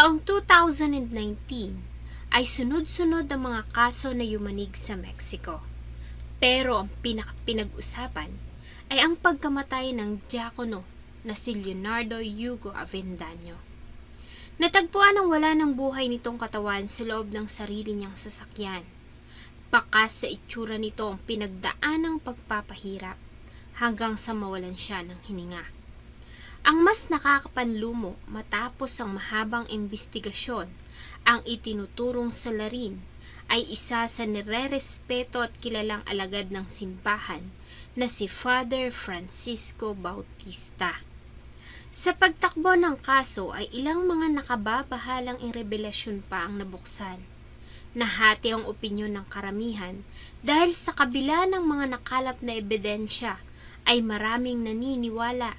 Taong 2019 ay sunod-sunod ang mga kaso na yumanig sa Mexico. Pero ang pinag-usapan ay ang pagkamatay ng diakono na si Leonardo Hugo Avendaño. Natagpuan ang wala ng buhay nitong katawan sa loob ng sarili niyang sasakyan. Pakas sa itsura nito ang pinagdaan ng pagpapahirap hanggang sa mawalan siya ng hininga. Ang mas nakakapanlumo matapos ang mahabang investigasyon ang itinuturong salarin ay isa sa nire-respeto at kilalang alagad ng simbahan na si Father Francisco Bautista. Sa pagtakbo ng kaso ay ilang mga nakababahalang irebelasyon pa ang nabuksan. Nahati ang opinyon ng karamihan dahil sa kabila ng mga nakalap na ebidensya ay maraming naniniwala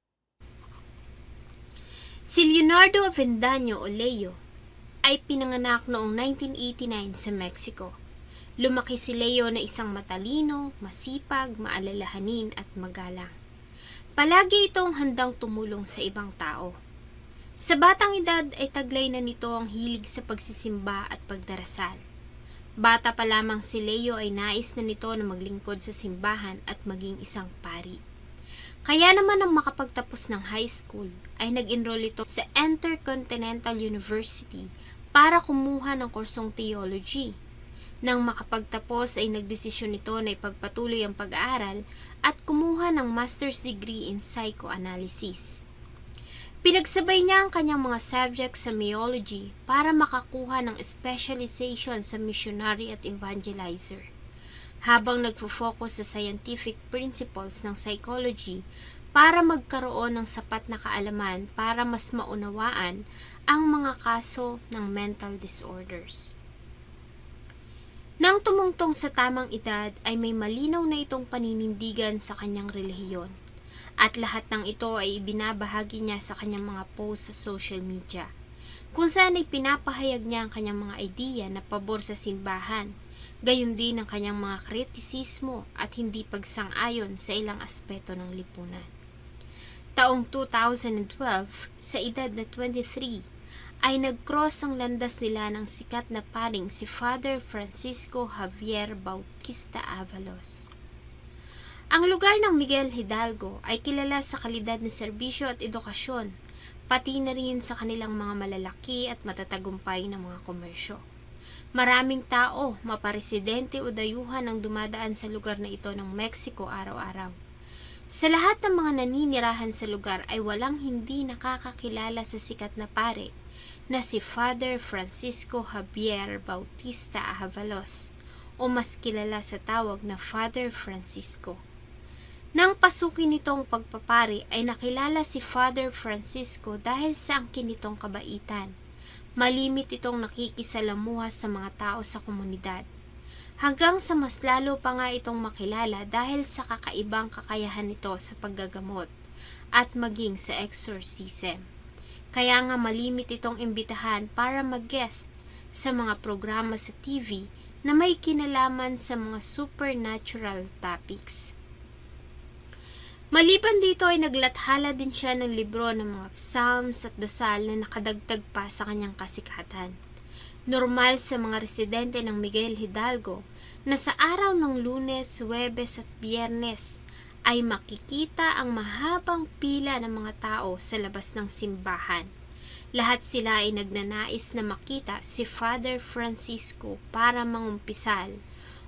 Si Leonardo Avendaño o Leo ay pinanganak noong 1989 sa Mexico. Lumaki si Leo na isang matalino, masipag, maalalahanin at magalang. Palagi itong handang tumulong sa ibang tao. Sa batang edad ay taglay na nito ang hilig sa pagsisimba at pagdarasal. Bata pa lamang si Leo ay nais na nito na maglingkod sa simbahan at maging isang pari. Kaya naman nang makapagtapos ng high school ay nag-enroll ito sa Intercontinental University para kumuha ng kursong theology. Nang makapagtapos ay nagdesisyon ito na ipagpatuloy ang pag-aaral at kumuha ng master's degree in psychoanalysis. Pinagsabay niya ang kanyang mga subjects sa meology para makakuha ng specialization sa missionary at evangelizer. Habang nagfo-focus sa scientific principles ng psychology para magkaroon ng sapat na kaalaman para mas maunawaan ang mga kaso ng mental disorders. Nang tumungtong sa tamang edad ay may malinaw na itong paninindigan sa kanyang relihiyon at lahat ng ito ay ibinabahagi niya sa kanyang mga posts sa social media kung saan ay pinapahayag niya ang kanyang mga idea na pabor sa simbahan, gayon din ang kanyang mga kritisismo at hindi pagsang-ayon sa ilang aspeto ng lipunan. Taong 2012, sa edad na 23, ay nag-cross ang landas nila ng sikat na paring si Father Francisco Javier Bautista Avalos. Ang lugar ng Miguel Hidalgo ay kilala sa kalidad ng serbisyo at edukasyon, pati na rin sa kanilang mga malalaki at matatagumpay na mga komersyo. Maraming tao, maparesidente o dayuhan ang dumadaan sa lugar na ito ng Mexico araw-araw. Sa lahat ng mga naninirahan sa lugar ay walang hindi nakakakilala sa sikat na pare na si Father Francisco Javier Bautista Avalos o mas kilala sa tawag na Father Francisco. Nang pasukin nitong pagpapari ay nakilala si Father Francisco dahil sa angkin nitong kabaitan. Malimit itong nakikisalamuha sa mga tao sa komunidad. Hanggang sa mas lalo pa nga itong makilala dahil sa kakaibang kakayahan nito sa paggagamot at maging sa exorcism. Kaya nga malimit itong imbitahan para mag-guest sa mga programa sa TV na may kinalaman sa mga supernatural topics. Maliban dito ay naglathala din siya ng libro ng mga psalms at dasal na nakadagdag pa sa kanyang kasikatan. Normal sa mga residente ng Miguel Hidalgo na sa araw ng lunes, webes at biyernes ay makikita ang mahabang pila ng mga tao sa labas ng simbahan. Lahat sila ay nagnanais na makita si Father Francisco para mangumpisal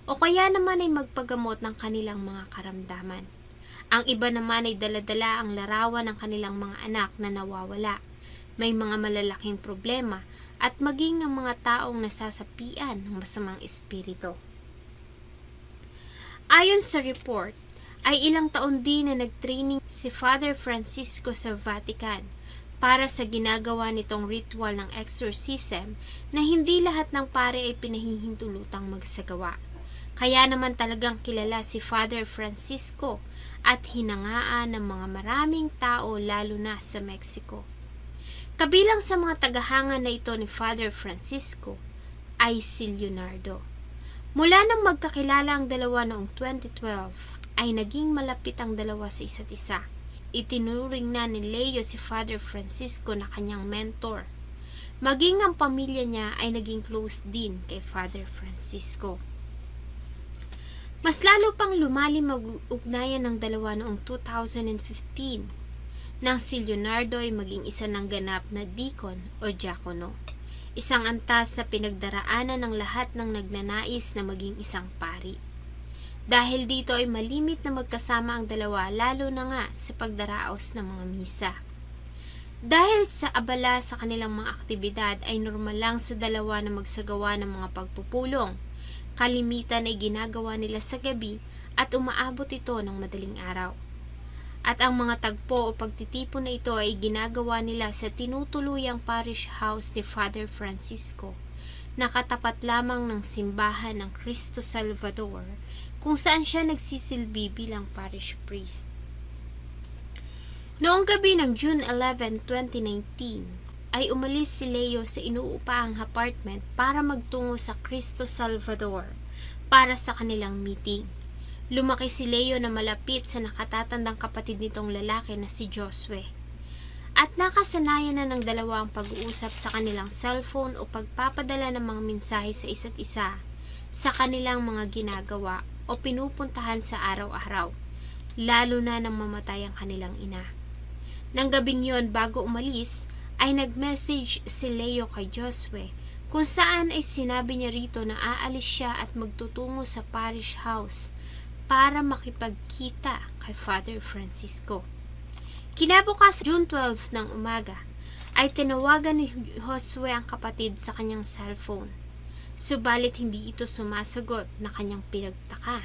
o kaya naman ay magpagamot ng kanilang mga karamdaman. Ang iba naman ay daladala ang larawan ng kanilang mga anak na nawawala. May mga malalaking problema at maging ang mga taong nasasapian ng masamang espiritu. Ayon sa report, ay ilang taon din na nagtraining si Father Francisco sa Vatican para sa ginagawa nitong ritual ng exorcism na hindi lahat ng pare ay pinahihintulutang magsagawa. Kaya naman talagang kilala si Father Francisco at hinangaan ng mga maraming tao lalo na sa Mexico. Kabilang sa mga tagahanga na ito ni Father Francisco ay si Leonardo. Mula nang magkakilala ang dalawa noong 2012 ay naging malapit ang dalawa sa isa't isa. Itinuring na ni Leo si Father Francisco na kanyang mentor. Maging ang pamilya niya ay naging close din kay Father Francisco. Mas lalo pang lumalim mag-ugnayan ng dalawa noong 2015 nang si Leonardo ay maging isa ng ganap na deacon o diakono. Isang antas na pinagdaraanan ng lahat ng nagnanais na maging isang pari. Dahil dito ay malimit na magkasama ang dalawa lalo na nga sa pagdaraos ng mga misa. Dahil sa abala sa kanilang mga aktibidad ay normal lang sa dalawa na magsagawa ng mga pagpupulong. Kalimitan ay ginagawa nila sa gabi at umaabot ito ng madaling araw. At ang mga tagpo o pagtitipon na ito ay ginagawa nila sa tinutuluyang parish house ni Father Francisco, nakatapat lamang ng simbahan ng Cristo Salvador, kung saan siya nagsisilbi bilang parish priest. Noong gabi ng June 11, 2019, ay umalis si Leo sa inuupahang apartment para magtungo sa Cristo Salvador para sa kanilang meeting. Lumaki si Leo na malapit sa nakatatandang kapatid nitong lalaki na si Josue. At nakasanayan na ng dalawa ang pag-uusap sa kanilang cellphone o pagpapadala ng mga mensahe sa isa't isa sa kanilang mga ginagawa o pinupuntahan sa araw-araw, lalo na nang mamatay ang kanilang ina. Nang gabing yon bago umalis, ay nag-message si Leo kay Josue kung saan ay sinabi niya rito na aalis siya at magtutungo sa parish house para makipagkita kay Father Francisco. Kinabukas June 12 ng umaga ay tinawagan ni Josue ang kapatid sa kanyang cellphone. Subalit hindi ito sumasagot na kanyang pinagtaka.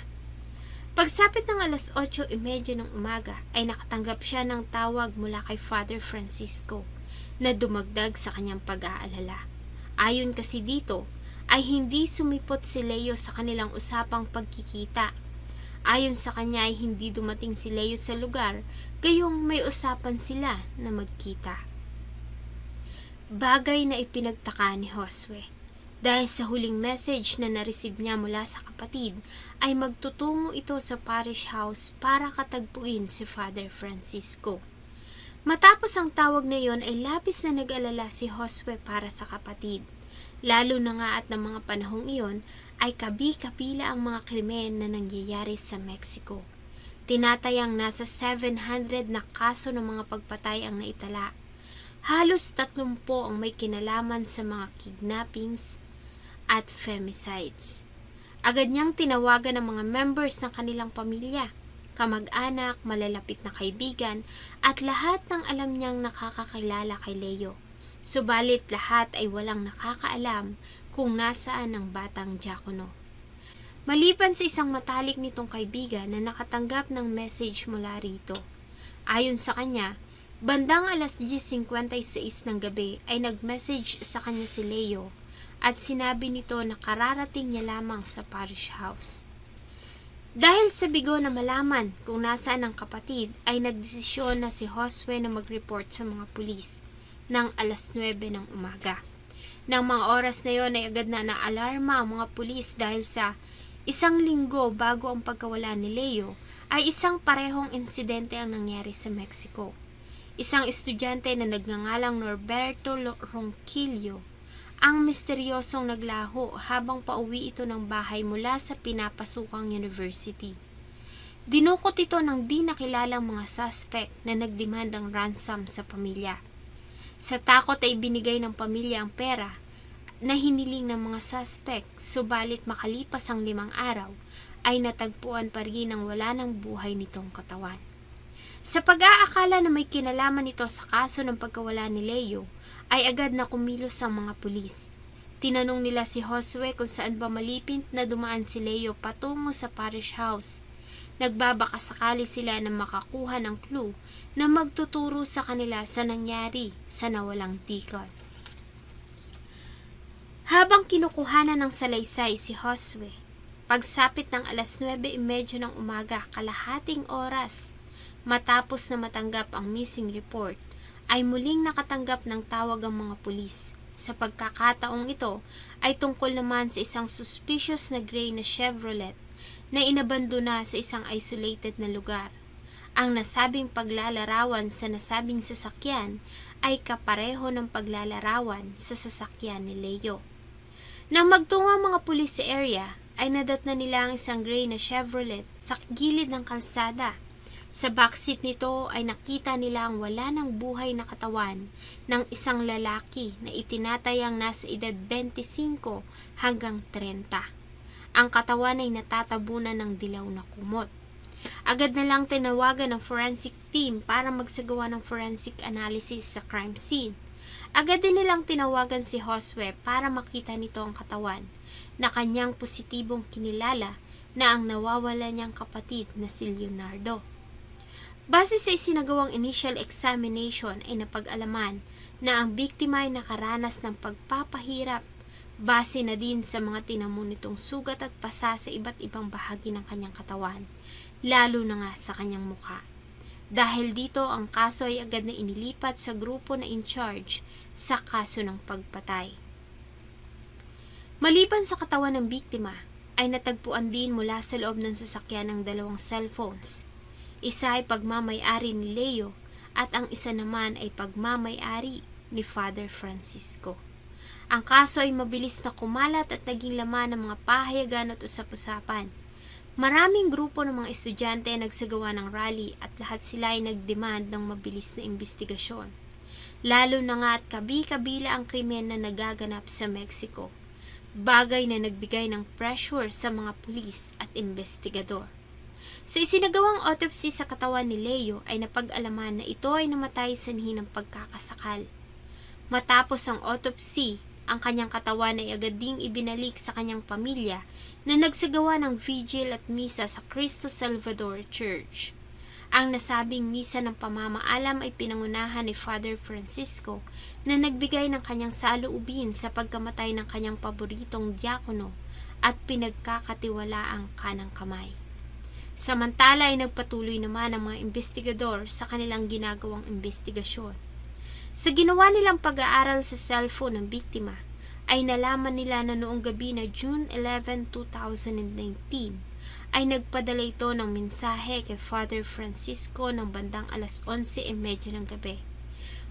Pagsapit ng alas 8.30 ng umaga ay nakatanggap siya ng tawag mula kay Father Francisco na dumagdag sa kanyang pag-aalala. Ayon kasi dito ay hindi sumipot si Leo sa kanilang usapang pagkikita Ayon sa kanya ay hindi dumating si Leo sa lugar, gayong may usapan sila na magkita. Bagay na ipinagtaka ni Josue. Dahil sa huling message na nareceive niya mula sa kapatid, ay magtutungo ito sa parish house para katagpuin si Father Francisco. Matapos ang tawag na iyon ay labis na nag-alala si Josue para sa kapatid. Lalo na nga at ng mga panahong iyon ay kabi-kapila ang mga krimen na nangyayari sa Mexico. Tinatayang nasa 700 na kaso ng mga pagpatay ang naitala. Halos 30 ang may kinalaman sa mga kidnappings at femicides. Agad niyang tinawagan ng mga members ng kanilang pamilya, kamag-anak, malalapit na kaibigan, at lahat ng alam niyang nakakakilala kay Leo. Subalit lahat ay walang nakakaalam kung nasaan ang batang diakono. Maliban sa isang matalik nitong kaibigan na nakatanggap ng message mula rito. Ayon sa kanya, bandang alas 10.56 ng gabi ay nag-message sa kanya si Leo at sinabi nito na kararating niya lamang sa parish house. Dahil sa bigo na malaman kung nasaan ang kapatid, ay nagdesisyon na si Josue na mag-report sa mga pulis ng alas 9 ng umaga. Nang mga oras na yon ay agad na naalarma ang mga pulis dahil sa isang linggo bago ang pagkawala ni Leo ay isang parehong insidente ang nangyari sa Mexico. Isang estudyante na nagngangalang Norberto Ronquillo ang misteryosong naglaho habang pauwi ito ng bahay mula sa pinapasukang university. Dinukot ito ng di nakilalang mga suspect na nagdemand ng ransom sa pamilya. Sa takot ay binigay ng pamilya ang pera na hiniling ng mga suspect, subalit makalipas ang limang araw, ay natagpuan pa rin ang wala ng buhay nitong katawan. Sa pag-aakala na may kinalaman ito sa kaso ng pagkawala ni Leo, ay agad na kumilos ang mga pulis. Tinanong nila si Josue kung saan ba malipint na dumaan si Leo patungo sa parish house. Nagbabaka sakali sila na makakuha ng clue na magtuturo sa kanila sa nangyari sa nawalang tikon. Habang kinukuhanan ng salaysay si Josue, pagsapit ng alas 9.30 ng umaga kalahating oras matapos na matanggap ang missing report, ay muling nakatanggap ng tawag ang mga pulis. Sa pagkakataong ito ay tungkol naman sa isang suspicious na gray na Chevrolet na inabandona sa isang isolated na lugar. Ang nasabing paglalarawan sa nasabing sasakyan ay kapareho ng paglalarawan sa sasakyan ni Leo. Nang magtungo ang mga pulis sa area, ay nadatna nila ang isang gray na Chevrolet sa gilid ng kalsada. Sa backseat nito ay nakita nila ang wala ng buhay na katawan ng isang lalaki na itinatayang nasa edad 25 hanggang 30. Ang katawan ay natatabunan ng dilaw na kumot. Agad na lang tinawagan ng forensic team para magsagawa ng forensic analysis sa crime scene. Agad din nilang tinawagan si Josue para makita nito ang katawan na kanyang positibong kinilala na ang nawawala niyang kapatid na si Leonardo. Base sa isinagawang initial examination ay napag-alaman na ang biktima ay nakaranas ng pagpapahirap base na din sa mga tinamo nitong sugat at pasa sa iba't ibang bahagi ng kanyang katawan, lalo na nga sa kanyang mukha. Dahil dito, ang kaso ay agad na inilipat sa grupo na in charge sa kaso ng pagpatay. Maliban sa katawan ng biktima, ay natagpuan din mula sa loob ng sasakyan ng dalawang cellphones. Isa ay pagmamay-ari ni Leo at ang isa naman ay pagmamay-ari ni Father Francisco. Ang kaso ay mabilis na kumalat at naging laman ng mga pahayagan at usap-usapan. Maraming grupo ng mga estudyante ay nagsagawa ng rally at lahat sila ay nagdemand ng mabilis na investigasyon. Lalo na nga at kabi-kabila ang krimen na nagaganap sa Mexico. Bagay na nagbigay ng pressure sa mga pulis at investigador. Sa isinagawang autopsy sa katawan ni Leo ay napag-alaman na ito ay namatay sa ng pagkakasakal. Matapos ang autopsy, ang kanyang katawan ay agad ding ibinalik sa kanyang pamilya na nagsagawa ng vigil at misa sa Cristo Salvador Church. Ang nasabing misa ng pamamaalam ay pinangunahan ni Father Francisco na nagbigay ng kanyang saloobin sa pagkamatay ng kanyang paboritong diakono at pinagkakatiwalaang kanang kamay. Samantala ay nagpatuloy naman ang mga investigador sa kanilang ginagawang investigasyon. Sa ginawa nilang pag-aaral sa cellphone ng biktima, ay nalaman nila na noong gabi na June 11, 2019, ay nagpadala ito ng mensahe kay Father Francisco ng bandang alas 11.30 ng gabi,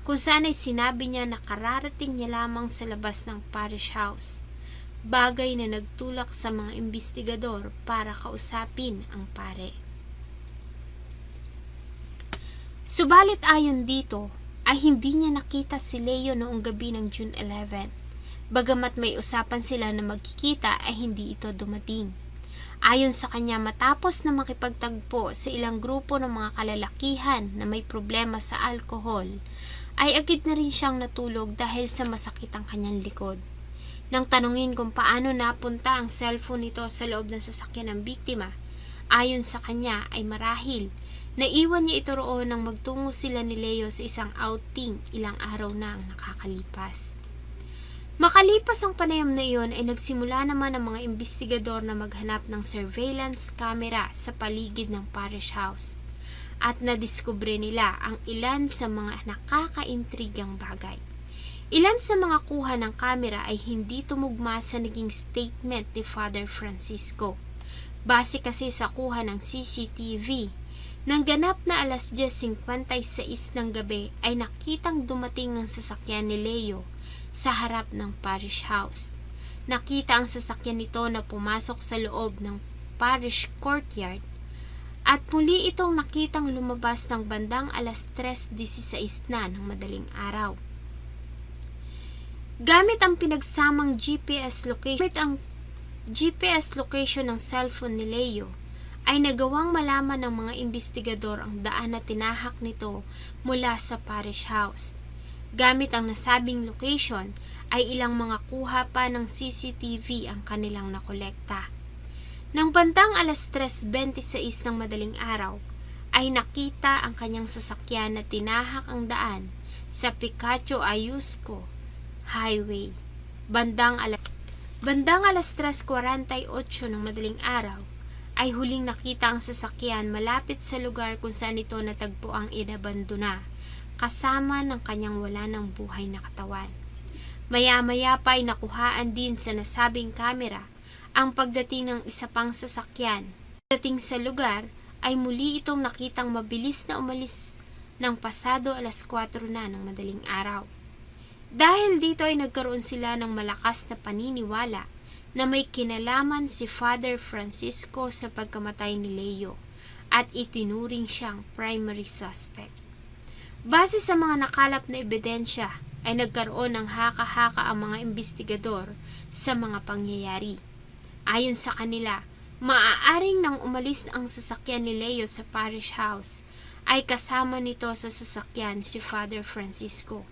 kung saan ay sinabi niya na kararating niya lamang sa labas ng parish house, bagay na nagtulak sa mga investigador para kausapin ang pare. Subalit ayon dito, ay hindi niya nakita si Leo noong gabi ng June 11. Bagamat may usapan sila na magkikita ay hindi ito dumating. Ayon sa kanya matapos na makipagtagpo sa ilang grupo ng mga kalalakihan na may problema sa alkohol, ay agad na rin siyang natulog dahil sa masakit ang kanyang likod. Nang tanungin kung paano napunta ang cellphone nito sa loob ng sasakyan ng biktima, ayon sa kanya ay marahil naiwan niya ito roon nang magtungo sila ni Leo sa isang outing ilang araw na ang nakakalipas. Makalipas ang panayam na iyon ay nagsimula naman ang mga investigador na maghanap ng surveillance camera sa paligid ng parish house at nadiskubre nila ang ilan sa mga nakakaintrigang bagay. Ilan sa mga kuha ng camera ay hindi tumugma sa naging statement ni Father Francisco. Base kasi sa kuha ng CCTV, nang ganap na alas 10.56 ng gabi ay nakitang dumating ang sasakyan ni Leo sa harap ng parish house. Nakita ang sasakyan nito na pumasok sa loob ng parish courtyard at muli itong nakitang lumabas ng bandang alas 3.16 na ng madaling araw. Gamit ang pinagsamang GPS location, gamit ang GPS location ng cellphone ni Leo, ay nagawang malaman ng mga investigador ang daan na tinahak nito mula sa parish house. Gamit ang nasabing location ay ilang mga kuha pa ng CCTV ang kanilang nakolekta. Nang bandang alas 3.26 ng madaling araw, ay nakita ang kanyang sasakyan na tinahak ang daan sa Picacho Ayusco Highway. Bandang alas, bandang alas 3.48 ng madaling araw, ay huling nakita ang sasakyan malapit sa lugar kung saan ito natagpo ang inabandona, kasama ng kanyang wala ng buhay na katawan. Maya-maya pa ay nakuhaan din sa nasabing kamera ang pagdating ng isa pang sasakyan. Pagdating sa lugar, ay muli itong nakitang mabilis na umalis ng pasado alas 4 na ng madaling araw. Dahil dito ay nagkaroon sila ng malakas na paniniwala na may kinalaman si Father Francisco sa pagkamatay ni Leo at itinuring siyang primary suspect. Base sa mga nakalap na ebidensya, ay nagkaroon ng haka-haka ang mga investigador sa mga pangyayari. Ayon sa kanila, maaaring nang umalis ang sasakyan ni Leo sa parish house, ay kasama nito sa sasakyan si Father Francisco.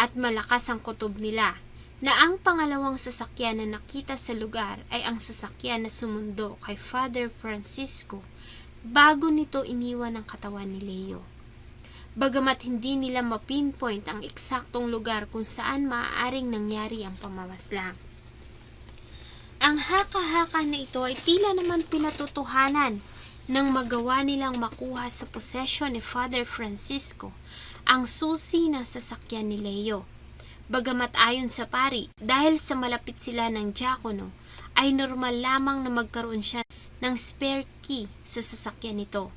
At malakas ang kutob nila na ang pangalawang sasakyan na nakita sa lugar ay ang sasakyan na sumundo kay Father Francisco bago nito iniwan ang katawan ni Leo. Bagamat hindi nila mapinpoint ang eksaktong lugar kung saan maaaring nangyari ang pamamaslang. Ang haka-haka na ito ay tila naman pinatutuhanan nang magawa nilang makuha sa posesyon ni Father Francisco ang susi ng sasakyan ni Leo. Bagamat ayon sa pari, dahil sa malapit sila ng diakono, ay normal lamang na magkaroon siya ng spare key sa sasakyan nito.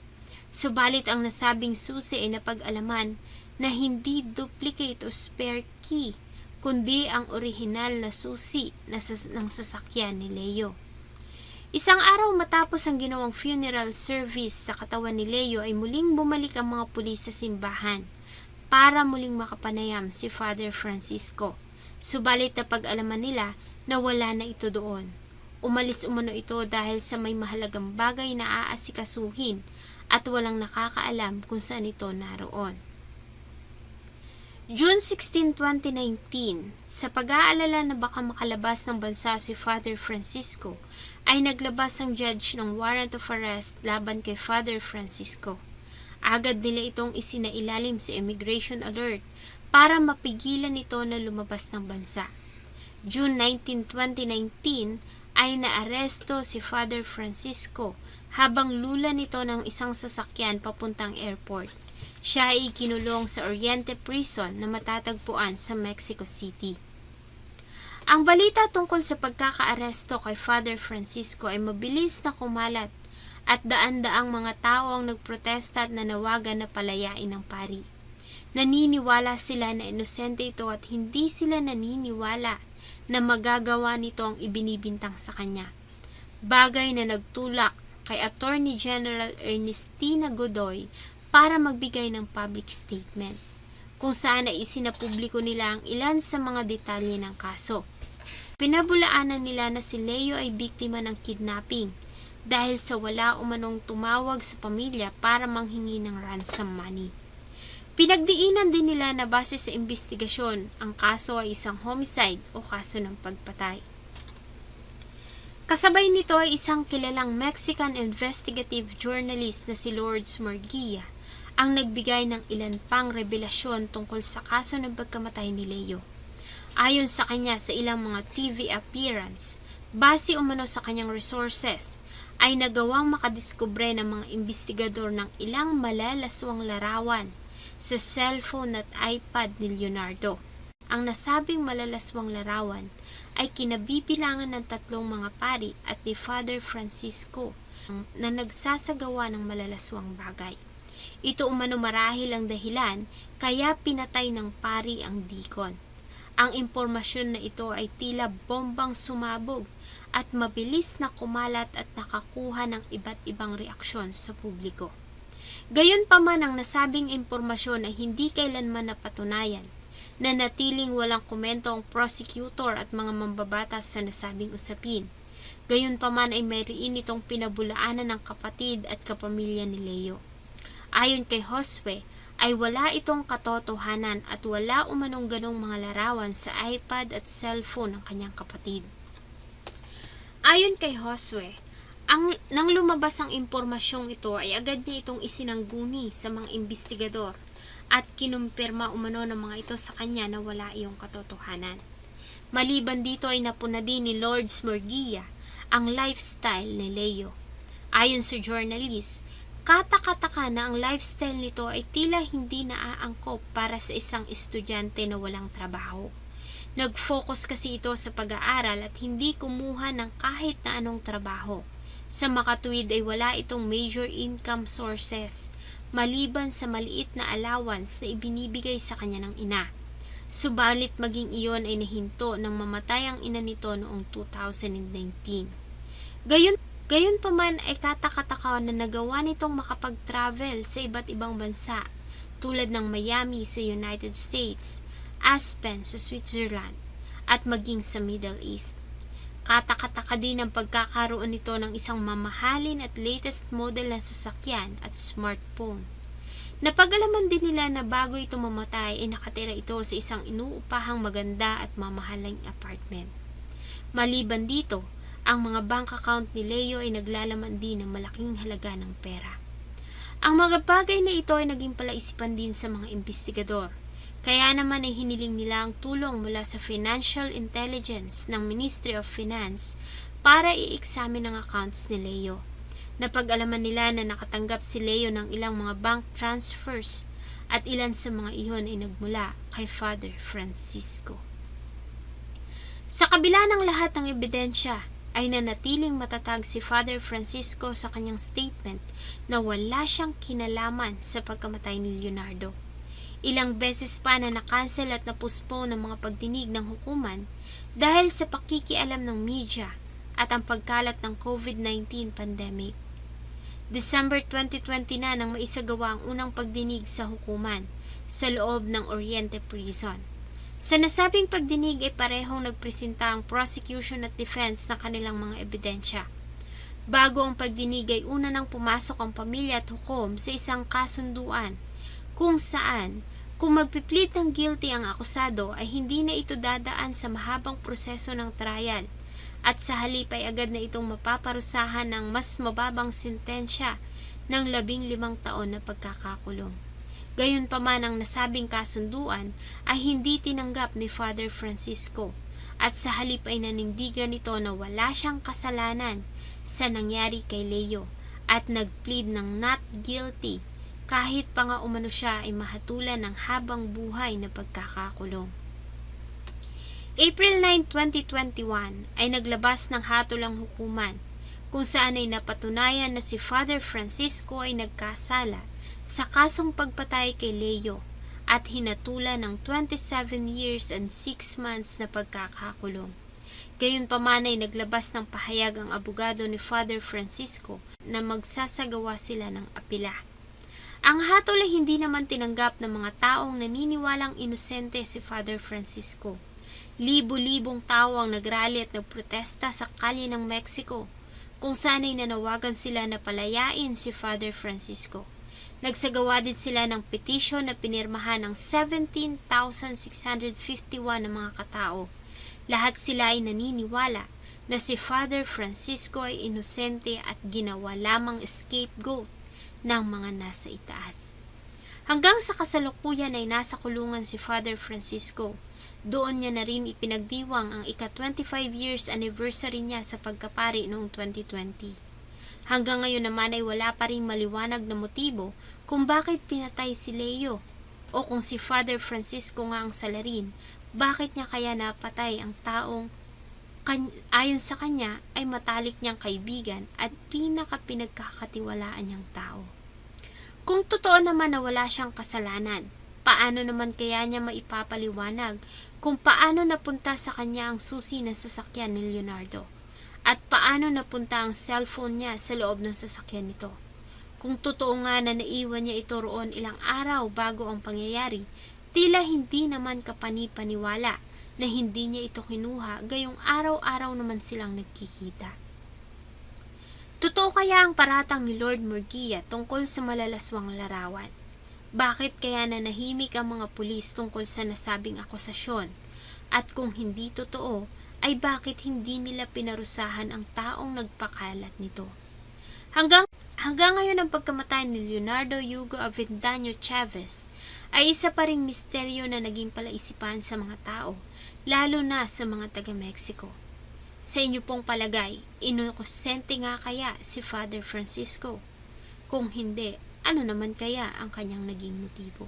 Subalit ang nasabing susi ay napag-alaman na hindi duplicate o spare key, kundi ang orihinal na susi na sas- ng sasakyan ni Leo. Isang araw matapos ang ginawang funeral service sa katawan ni Leo ay muling bumalik ang mga pulis sa simbahan para muling makapanayam si Father Francisco. Subalit na pag-alaman nila na wala na ito doon. Umalis umano ito dahil sa may mahalagang bagay na aasikasuhin at walang nakakaalam kung saan ito naroon. June 16, 2019, sa pag-aalala na baka makalabas ng bansa si Father Francisco, ay naglabas ang judge ng warrant of arrest laban kay Father Francisco. Agad nila itong isinailalim sa immigration alert para mapigilan ito na lumabas ng bansa. June 19, 2019 ay naaresto si Father Francisco habang lula nito ng isang sasakyan papuntang airport. Siya ay kinulong sa Oriente Prison na matatagpuan sa Mexico City. Ang balita tungkol sa pagkakaaresto kay Father Francisco ay mabilis na kumalat at daan-daang mga tao ang nagprotesta at nanawagan na palayain ng pari. Naniniwala sila na inosente ito at hindi sila naniniwala na magagawa nito ang ibinibintang sa kanya. Bagay na nagtulak kay Attorney General Ernestina Godoy para magbigay ng public statement kung saan ay isinapubliko nila ang ilan sa mga detalye ng kaso. Pinabulaanan nila na si Leo ay biktima ng kidnapping dahil sa wala umanong tumawag sa pamilya para manghingi ng ransom money. Pinagdiinan din nila na base sa investigasyon, ang kaso ay isang homicide o kaso ng pagpatay. Kasabay nito ay isang kilalang Mexican investigative journalist na si Lourdes Murguia ang nagbigay ng ilan pang revelasyon tungkol sa kaso ng pagkamatay ni Leo. Ayon sa kanya sa ilang mga TV appearance, base umano sa kanyang resources, ay nagawang makadiskubre ng mga investigador ng ilang malalaswang larawan sa cellphone at iPad ni Leonardo. Ang nasabing malalaswang larawan ay kinabibilangan ng tatlong mga pari at ni Father Francisco na nagsasagawa ng malalaswang bagay. Ito umano marahil ang dahilan kaya pinatay ng pari ang dikon. Ang impormasyon na ito ay tila bombang sumabog at mabilis na kumalat at nakakuha ng iba't ibang reaksyon sa publiko. Gayunpaman ang nasabing impormasyon ay hindi kailanman napatunayan na natiling walang komento ang prosecutor at mga mambabatas sa nasabing usapin. Gayunpaman ay mayroon itong pinabulaanan ng kapatid at kapamilya ni Leo. Ayon kay Josue, ay wala itong katotohanan at wala umanong ganong mga larawan sa iPad at cellphone ng kanyang kapatid. Ayon kay Josue, Ang, nang lumabas ang impormasyong ito ay agad niya itong isinangguni sa mga investigador at kinumpirma umano ng mga ito sa kanya na wala iyong katotohanan. Maliban dito ay napuna din ni Lord Smorgia ang lifestyle ni Leo. Ayon sa journalist, katakataka na ang lifestyle nito ay tila hindi naaangkop para sa isang estudyante na walang trabaho. Nag-focus kasi ito sa pag-aaral at hindi kumuha ng kahit na anong trabaho. Sa makatuwid ay wala itong major income sources maliban sa maliit na allowance na ibinibigay sa kanya ng ina. Subalit maging iyon ay nahinto nang mamatay ang ina nito noong 2019. Gayon, gayon pa man ay katakataka na nagawa nitong makapag-travel sa iba't ibang bansa tulad ng Miami sa United States, Aspen sa Switzerland, at maging sa Middle East. Katakataka din ang pagkakaroon nito ng isang mamahalin at latest model na sasakyan at smartphone. Napagalaman din nila na bago ito mamatay ay nakatira ito sa isang inuupahang maganda at mamahaling apartment. Maliban dito, ang mga bank account ni Leo ay naglalaman din ng malaking halaga ng pera. Ang mga bagay na ito ay naging palaisipan din sa mga investigador. Kaya naman ay hiniling nila ang tulong mula sa Financial Intelligence ng Ministry of Finance para i-examine ang accounts ni Leo. Napag-alaman nila na nakatanggap si Leo ng ilang mga bank transfers at ilan sa mga iyon ay nagmula kay Father Francisco. Sa kabila ng lahat ng ebidensya, ay nanatiling matatag si Father Francisco sa kanyang statement na wala siyang kinalaman sa pagkamatay ni Leonardo. Ilang beses pa na nakansel at napuspone ng mga pagdinig ng hukuman dahil sa pakikialam ng media at ang pagkalat ng COVID-19 pandemic. December 2020 na nang maisagawa ang unang pagdinig sa hukuman sa loob ng Oriente Prison. Sa nasabing pagdinig ay parehong nagpresenta ang prosecution at defense ng kanilang mga ebidensya. Bago ang pagdinig ay una nang pumasok ang pamilya at hukom sa isang kasunduan kung saan kung magpiplit ng guilty ang akusado ay hindi na ito dadaan sa mahabang proseso ng trial at sa halip ay agad na itong mapaparusahan ng mas mababang sentensya ng labing limang taon na pagkakakulong. Gayunpaman ang nasabing kasunduan ay hindi tinanggap ni Father Francisco at sa halip ay nanindigan nito na wala siyang kasalanan sa nangyari kay Leo at nagplead ng not guilty kahit pa nga umano siya ay mahatulan ng habang buhay na pagkakakulong. April 9, 2021 ay naglabas ng hatulang hukuman kung saan ay napatunayan na si Father Francisco ay nagkasala sa kasong pagpatay kay Leo at hinatulan ng 27 years and 6 months na pagkakakulong. Gayunpaman ay naglabas ng pahayag ang abogado ni Father Francisco na magsasagawa sila ng apila. Ang hatol ay hindi naman tinanggap ng mga taong naniniwalang inosente si Father Francisco. Libo-libong tao ang nagrally at nagprotesta sa kalye ng Mexico, kung saan ay nanawagan sila na palayain si Father Francisco. Nagsagawa din sila ng petisyon na pinirmahan ng 17,651 ng mga katao. Lahat sila ay naniniwala na si Father Francisco ay inosente at ginawa lamang scapegoat ng mga nasa itaas. Hanggang sa kasalukuyan ay nasa kulungan si Father Francisco. Doon niya na rin ipinagdiwang ang ika-25 years anniversary niya sa pagkapari noong 2020. Hanggang ngayon naman ay wala pa rin maliwanag na motibo kung bakit pinatay si Leo o kung si Father Francisco nga ang salarin, bakit niya kaya napatay ang taong ayon sa kanya ay matalik niyang kaibigan at pinaka pinagkakatiwalaan niyang tao. Kung totoo naman na wala siyang kasalanan, paano naman kaya niya maipapaliwanag kung paano napunta sa kanya ang susi ng sasakyan ni Leonardo? At paano napunta ang cellphone niya sa loob ng sasakyan nito? Kung totoo nga na naiwan niya ito roon ilang araw bago ang pangyayari, tila hindi naman kapani-paniwala na hindi niya ito kinuha gayong araw-araw naman silang nagkikita. Totoo kaya ang paratang ni Lord Murgia tungkol sa malalaswang larawan? Bakit kaya nanahimik ang mga pulis tungkol sa nasabing akusasyon? At kung hindi totoo, ay bakit hindi nila pinarusahan ang taong nagpakalat nito? Hanggang, hanggang ngayon ang pagkamatay ni Leonardo Hugo Avendaño Chavez ay isa pa ring misteryo na naging palaisipan sa mga tao, lalo na sa mga taga-Mexico. Sa inyo pong palagay, inukusente nga kaya si Father Francisco? Kung hindi, ano naman kaya ang kanyang naging motibo?